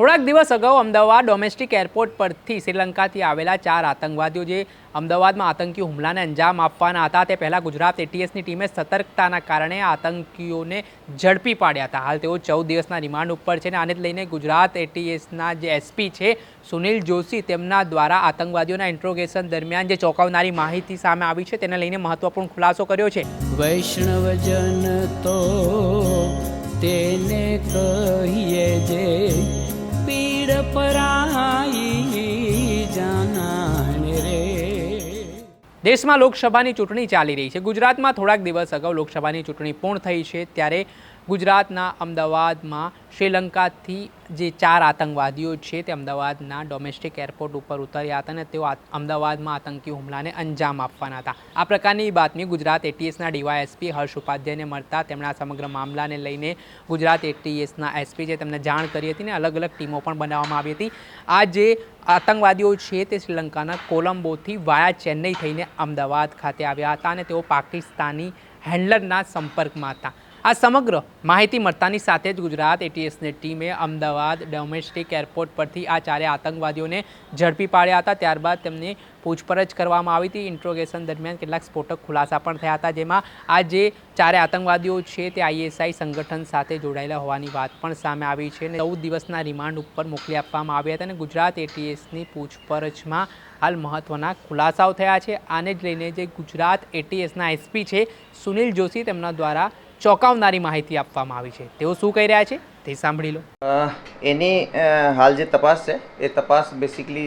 થોડાક દિવસ અગાઉ અમદાવાદ ડોમેસ્ટિક એરપોર્ટ પરથી શ્રીલંકાથી આવેલા ચાર આતંકવાદીઓ જે અમદાવાદમાં આતંકી હુમલાને અંજામ આપવાના હતા, તે પહેલાં ગુજરાત એટીએસની ટીમે સતર્કતાના કારણે આતંકીઓને ઝડપી પાડ્યા હતા. હાલ તેઓ ચૌદ દિવસના રિમાન્ડ ઉપર છે અને આને લઈને ગુજરાત એટીએસના જે એસપી છે, સુનિલ જોશી, તેમના દ્વારા આતંકવાદીઓના ઇન્ટ્રોગેશન દરમિયાન જે ચોંકાવનારી માહિતી સામે આવી છે, તેને લઈને મહત્વપૂર્ણ ખુલાસો કર્યો છે. વૈષ્ણવજન તો તેને કહીએ જે દેશમાં લોકસભાની ચૂંટણી ચાલી રહી છે. ગુજરાતમાં થોડાક દિવસ અગાઉ લોકસભાની ચૂંટણી પૂર્ણ થઈ છે. ત્યારે ગુજરાતના અમદાવાદમાં શ્રીલંકાથી જે ચાર આતંકવાદીઓ છે તે અમદાવાદના ડોમેસ્ટિક એરપોર્ટ ઉપર ઉતર્યા હતા અને તેઓ અમદાવાદમાં આતંકી હુમલાને અંજામ આપવાના હતા. આ પ્રકારની બાતમી ગુજરાત એટીએસના ડીવાયએસપી હર્ષ ઉપાધ્યાયને મળતા તેમણે આ સમગ્ર મામલાને લઈને ગુજરાત એટીએસના એસપી છે તેમને જાણ કરી હતી ને અલગ અલગ ટીમો પણ બનાવવામાં આવી હતી. આ જે આતંકવાદીઓ છે તે શ્રીલંકાના કોલંબોથી વાયા ચેન્નઈ થઈને અમદાવાદ ખાતે આવ્યા હતા અને તેઓ પાકિસ્તાની હેન્ડલરના સંપર્કમાં હતા. આ સમગ્ર માહિતી મળતાની સાથે જ ગુજરાત એટીએસની ટીમે અમદાવાદ ડોમેસ્ટિક એરપોર્ટ પરથી આ ચારે આતંકવાદીઓને ઝડપી પાડ્યા હતા. ત્યારબાદ તેમને પૂછપરછ કરવામાં આવી હતી. ઇન્ટ્રોગેશન દરમિયાન કેટલાક સ્ફોટક ખુલાસા પણ થયા હતા, જેમાં આ જે ચારે આતંકવાદીઓ છે તે આઈએસઆઈ સંગઠન સાથે જોડાયેલા હોવાની વાત પણ સામે આવી છે અને ચૌદ દિવસના રિમાન્ડ ઉપર મોકલી આપવામાં આવ્યા હતા અને ગુજરાત એટીએસની પૂછપરછમાં હાલ મહત્ત્વના ખુલાસાઓ થયા છે. આને જ લઈને જે ગુજરાત એટીએસના એસપી છે, સુનિલ જોશી તેમના દ્વારા ચોંકાવનારી માહિતી આપવામાં આવી છે. તેઓ શું કહી રહ્યા છે તે સાંભળી લો. એની હાલ જે તપાસ છે, એ તપાસ બેસિકલી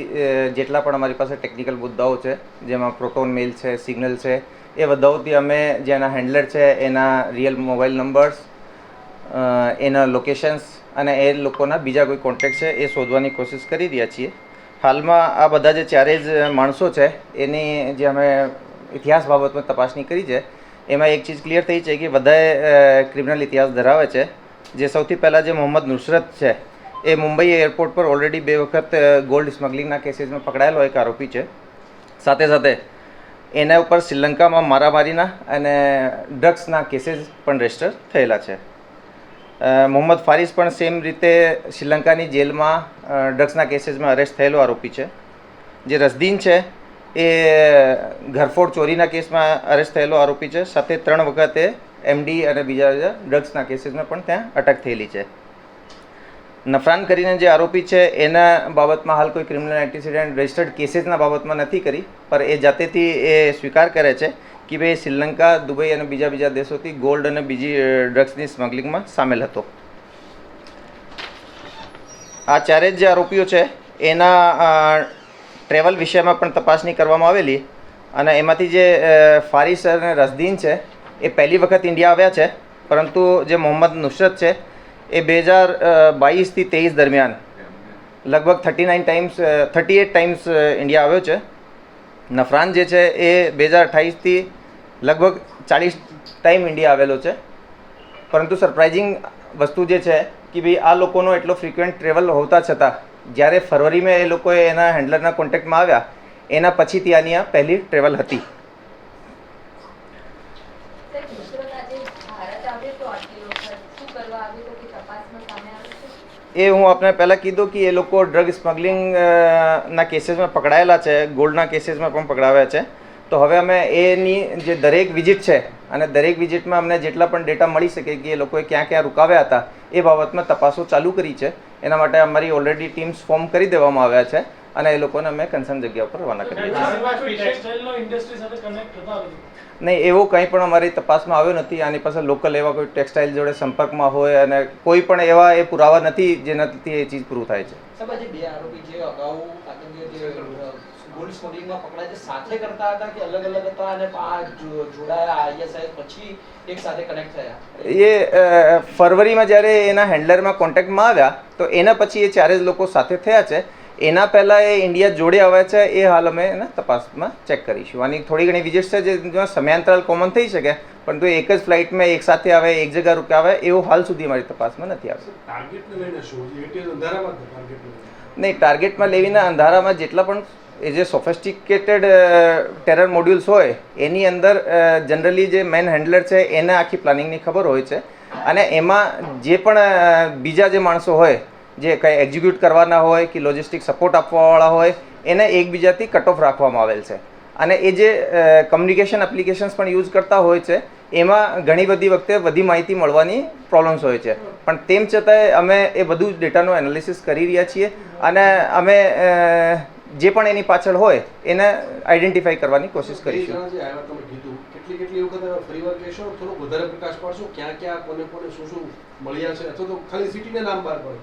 જેટલા પણ અમારી પાસે ટેકનિકલ મુદ્દાઓ છે, જેમાં પ્રોટોન મેલ છે સિગ્નલ છે, એ બધાઓથી અમે જેના હેન્ડલર છે, એના રિયલ મોબાઈલ નંબર્સ એના લોકેશન્સ અને એ લોકોના બીજા કોઈ કોન્ટેક્ટ છે, એ શોધવાની કોશિશ કરી રહ્યા છીએ. હાલમાં આ બધા જે ચારે જ માણસો છે, એની જે અમે ઇતિહાસ બાબતમાં તપાસણી કરી છે એમાં એક ચીજ ક્લિયર થઈ છે કે બધાએ ક્રિમિનલ ઇતિહાસ ધરાવે છે. જે સૌથી પહેલાં જે મોહમ્મદ નુસરત છે, એ મુંબઈ એરપોર્ટ પર ઓલરેડી બે વખત ગોલ્ડ સ્મગલિંગના કેસીસમાં પકડાયેલો એક આરોપી છે. સાથે સાથે એના ઉપર શ્રીલંકામાં મારામારીના અને ડ્રગ્સના કેસીસ પણ રજિસ્ટર થયેલા છે. મોહમ્મદ ફારિસ પણ સેમ રીતે શ્રીલંકાની જેલમાં ડ્રગ્સના કેસીસમાં અરેસ્ટ થયેલો આરોપી છે. જે રસદીન છે એ ઘરફોડ ચોરીના કેસમાં અરેસ્ટ થયેલો આરોપી છે. સાથે ત્રણ વખતે એમડી અને બીજા ડ્રગ્સના કેસીસમાં પણ ત્યાં અટક થયેલી છે. નફરાન કરીને જે આરોપી છે, એના બાબતમાં હાલ કોઈ ક્રિમિનલ એન્ટિસિડન્ટ રજિસ્ટર્ડ કેસીસના બાબતમાં નથી કરી, પર એ જાતેથી એ સ્વીકાર કરે છે કે ભાઈ શ્રીલંકા, દુબઈ અને બીજા બીજા દેશોથી ગોલ્ડ અને બીજી ડ્રગ્સની સ્મગલિંગમાં સામેલ હતો. આ ચારે જ જે આરોપીઓ છે, એના ટ્રેવલ વિષયમાં પણ તપાસણી કરવામાં આવેલી અને એમાંથી જે ફારિસ અને રસદીન છે, એ પહેલી વખત ઇન્ડિયા આવ્યા છે, પરંતુ જે મોહમ્મદ નુસરત છે, એ બે હજાર બાવીસથી તેવીસ દરમિયાન લગભગ thirty nine times thirty eight times India આવ્યો છે. નફરાન જે છે, એ બે હજાર અઠ્ઠાવીસથી લગભગ ચાલીસ ટાઈમ ઇન્ડિયા આવેલો છે. પરંતુ સરપ્રાઇઝિંગ વસ્તુ જે છે, કે ભાઈ આ લોકોનો એટલો ફ્રિક્વન્ટ ટ્રેવલ હોતા છતાં જ્યારે ફરવરીમાં એ લોકોએ એના હેન્ડલરના કોન્ટેક્ટમાં આવ્યા એના પછીથી આની આ પહેલી ટ્રેવલ હતી. એ હું આપને પહેલાં કીધું કે એ લોકો ડ્રગ સ્મગલિંગના કેસીસમાં પકડાયેલા છે ગોલ્ડના કેસીસમાં પણ પકડાવ્યા છે. તો હવે અમે એની જે દરેક વિઝિટ છે અને દરેક વિઝિટમાં અમને જેટલા પણ ડેટા મળી શકે કે એ લોકોએ ક્યાં ક્યાં રોકાવ્યા હતા એ બાબતમાં તપાસો ચાલુ કરી છે. એના માટે અમારી ઓલરેડી ટીમ્સ ફોર્મ કરી દેવામાં આવ્યા છે અને એ લોકોને અમે કન્સર્ન જગ્યા પર રવાના હતા નહીં એવો કંઈ પણ અમારી તપાસમાં આવ્યો નથી. આની પાસે લોકલ એવા કોઈ ટેક્સટાઇલ જોડે સંપર્કમાં હોય અને કોઈ પણ એવા એ પુરાવા નથી જેનાથી એ ચીજ પૂરું થાય છે. ગોલ્ડ સ્મગલિંગમાં પકડાય છે. સાથે કરતા હતા કે અલગ અલગ હતા અને આ જોડાયા આઈએસઆઈ પછી એક સાથે કનેક્ટ થયા. એ ફરવરીમાં જ્યારે એના હેન્ડલરમાં કોન્ટેક્ટમાં આવ્યા તો એના પછી એ ચારે જ લોકો સાથે થયા છે. એના પહેલાં એ ઇન્ડિયા જોડે આવ્યા છે. એ હાલ અમે એના તપાસમાં ચેક કરીશું. આની થોડી ઘણી વિઝિટ્સ છે જેમાં સમયાંતરાલ કોમન થઈ શકે પરંતુ એક જ ફ્લાઇટમાં એક સાથે આવે એક જગ્યા રૂકે આવે એવું હાલ સુધી અમારી તપાસમાં નથી આવ્યું. નહીં ટાર્ગેટમાં લેવીને અંધારામાં જેટલા પણ એ જે સોફેસ્ટિકેટેડ ટેરર મોડ્યુલ્સ હોય, એની અંદર જનરલી જે મેન હેન્ડલર છે, એને આખી પ્લાનિંગની ખબર હોય છે. અને એમાં જે પણ બીજા જે માણસો હોય, જે કંઈ એક્ઝિક્યુટ કરવાના હોય કે લોજિસ્ટિક સપોર્ટ આપવાવાળા હોય, એને એકબીજાથી કટ ઓફ રાખવામાં આવેલ છે. અને એ જે કમ્યુનિકેશન એપ્લિકેશન્સ પણ યુઝ કરતા હોય છે, એમાં ઘણી બધી વખતે બધી માહિતી મળવાની પ્રોબ્લેમ્સ હોય છે. પણ તેમ છતાંય અમે એ બધું ડેટાનું એનાલિસિસ કરી રહ્યા છીએ. અને અમે જે પણ એની પાછળ હોય એને આઈડેન્ટિફાઈ કરવાની કોશિશ કરીશું. જણા જે આવ્યા તમે કીધું. કેટલી કેટલી વખત તમે કહેશો થોડોક વધારે પ્રકાશ પાડશો ક્યાં ક્યાં કોને કોને શું શું મળ્યા છે અથવા તો ખાલી સિટીના નામ બહાર પડે.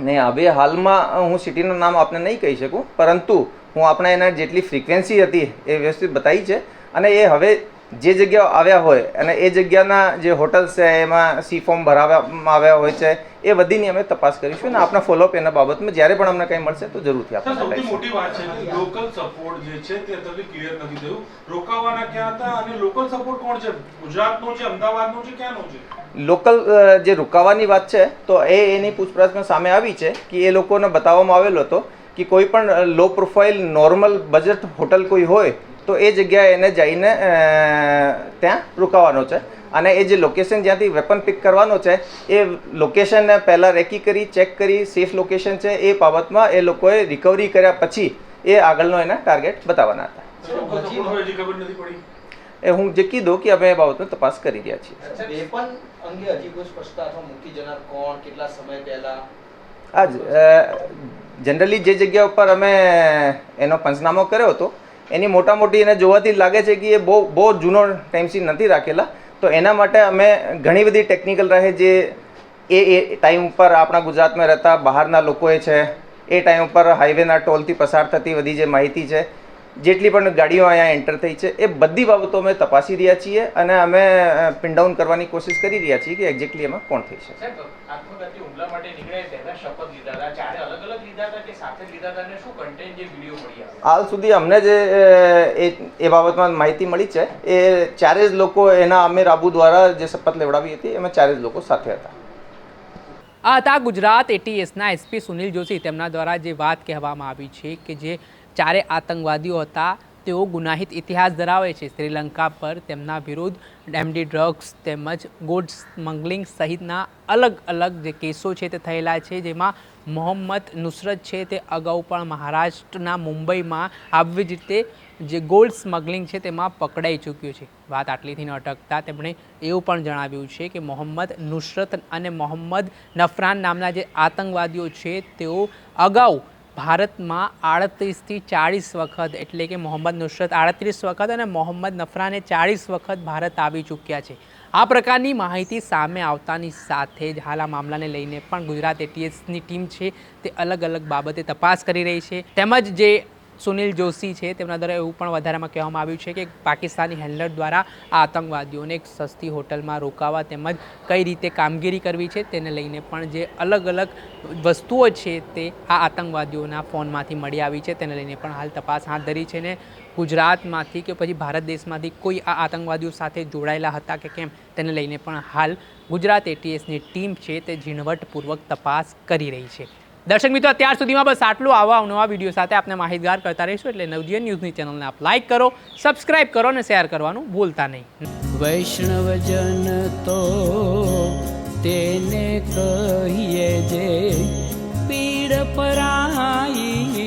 નહીં હવે હાલમાં હું સિટીનું નામ આપને નહીં કહી શકું પરંતુ હું આપણે એના જેટલી ફ્રિકવન્સી હતી એ વ્યવસ્થિત બતાવી છે અને એ હવે જે જગ્યાઓ આવ્યા હોય અને એ જગ્યાના જે હોટલ્સ છે એમાં સી ફોર્મ ભરાવવામાં આવ્યા હોય છે એ બધીની અમે તપાસ કરીશું અને આપણા ફોલોઅપ એના બાબતમાં જ્યારે પણ અમને કંઈ મળશે તો જરૂરથી આપણે સૌથી મોટી વાત છે કે લોકલ સપોર્ટ જે છે તે અત્યારે ક્લિયર નથી થયું. રોકાવાના ક્યાં હતા અને લોકલ સપોર્ટ કોણ છે? ગુજરાતનો છે અમદાવાદનો છે ક્યાંનો છે? લોકલ જે રોકાવાની વાત છે તો એ એની પૂછપરછમાં સામે આવી છે કે એ લોકોને બતાવવામાં આવેલો હતો કે કોઈ પણ low profile normal budget hotel કોઈ હોય તો એ જગ્યાએ એને જઈને ત્યાં રોકાવાનો છે. અને એ જે લોકેશન જ્યાંથી વેપન પિક કરવાનો છે એ લોકેશનને પહેલાં રેકી કરી ચેક કરી સેફ લોકેશન છે એ બાબતમાં એ લોકોએ રિકવરી કર્યા પછી એ આગળનો એના ટાર્ગેટ બતાવવાના હતા. એ હું જે કીધું કે અમે એ બાબતનો તપાસ કરી રહ્યા છીએ. વેપન અંગે હજી કોઈ સ્પષ્ટતા અથવા મૂકી જનાર કોણ કેટલા સમય પહેલા? આજ જનરલી જે જગ્યા ઉપર અમે એનો પંચનામો કર્યો હતો એની મોટા મોટી એને જોવાથી લાગે છે કે એ બહુ બહુ જૂનો ટાઈમથી નથી રાખેલા. તો એના માટે અમે ઘણી બધી ટેકનિકલ રહે જે એ એ ટાઈમ ઉપર આપણા ગુજરાતમાં રહેતા બહારના લોકોએ છે, એ ટાઈમ ઉપર હાઈવેના ટોલથી પસાર થતી બધી જે માહિતી છે જેટલી પણ ગાડીઓ અહીંયા એન્ટર થઈ છે એ બધી બાબતો અમે તપાસી રહ્યા છીએ અને અમે પિન ડાઉન કરવાની કોશિશ કરી રહ્યા છીએ કે એક્ઝેક્ટલી એમાં કોણ થઈ શકે. સાહેબ આત્મઘાતી હુમલા માટે નીકળે તેના શપથ લીધા હતા ચારે અલગ અલગ લીધા હતા કે સાથે લીધા હતા અને શું કન્ટેન્ટ જે વીડિયો મળી આવે? હાલ સુધી અમને જે એ એ બાબતમાં માહિતી મળી છે એ ચારે જ લોકો એના અમીર આબુ દ્વારા જે શપથ લેવડાવી હતી એમાં ચારે જ લોકો સાથે હતા. આ હતા ગુજરાત એટીએસના એસપી સુનિલ જોશી. તેમના દ્વારા જે વાત કહેવામાં આવી છે કે જે ચારે આતંકવાદીઓ હતા, તેઓ ગુનાહિત ઇતિહાસ ધરાવે છે. શ્રીલંકા પર તેમના વિરુદ્ધ એમડી ડ્રગ્સ તેમજ ગોલ્ડ સ્મગલિંગ સહિતના અલગ અલગ જે કેસો છે તે થયેલા છે, જેમાં મોહમ્મદ નુસરત છે તે અગાઉ પણ મહારાષ્ટ્રના મુંબઈમાં આવી જ રીતે જે ગોલ્ડ સ્મગલિંગ છે તેમાં પકડાઈ ચૂક્યું છે. વાત આટલીથી ન અટકતા તેમણે એવું પણ જણાવ્યું છે કે મોહમ્મદ નુસરત અને મોહમ્મદ નફરાન નામના જે આતંકવાદીઓ છે, તેઓ અગાઉ ભારતમાં આડત્રીસથી ચાળીસ વખત, એટલે કે મોહમ્મદ નુસરત આડત્રીસ વખત અને મોહમ્મદ નફરાને ચાળીસ વખત ભારત આવી ચૂક્યા છે. આ પ્રકારની માહિતી સામે આવતાની સાથે જ હાલ આ મામલાને લઈને પણ ગુજરાત એટીએસની ટીમ છે તે અલગ અલગ બાબતે તપાસ કરી રહી છે. તેમજ જે સુનિલ જોશી છે. તેમના દ્વારા એવું પણ વધારામાં કહેવામાં આવ્યું છે કે પાકિસ્તાની હેન્ડલર દ્વારા આ આતંકવાદીઓને એક સસ્તી હોટલમાં રોકાવા તેમજ કઈ રીતે કામગીરી કરવી છે તેને લઈને પણ જે અલગ અલગ વસ્તુઓ છે તે આ આતંકવાદીઓના ફોનમાંથી મળી આવી છે. તેને લઈને પણ હાલ તપાસ હાથ ધરી છે ને ગુજરાતમાંથી કે પછી ભારત દેશમાંથી કોઈ આ આતંકવાદીઓ સાથે જોડાયેલા હતા કે કેમ તેને લઈને પણ હાલ ગુજરાત એટીએસની ટીમ છે તે ઝીણવટપૂર્વક તપાસ કરી રહી છે. દર્શક મિત્રો, અત્યાર સુધીમાં બસ આટલું. આવા નવા વીડિયો સાથે આપણે માહિતગાર કરતા રહીશું. એટલે નવજીવન ન્યૂઝની ચેનલને આપ લાઈક કરો સબસ્ક્રાઇબ કરો અને શેર કરવાનું ભૂલતા નહીં. વૈષ્ણવજન તો તેને કહીએ જે પીડ પરાઈ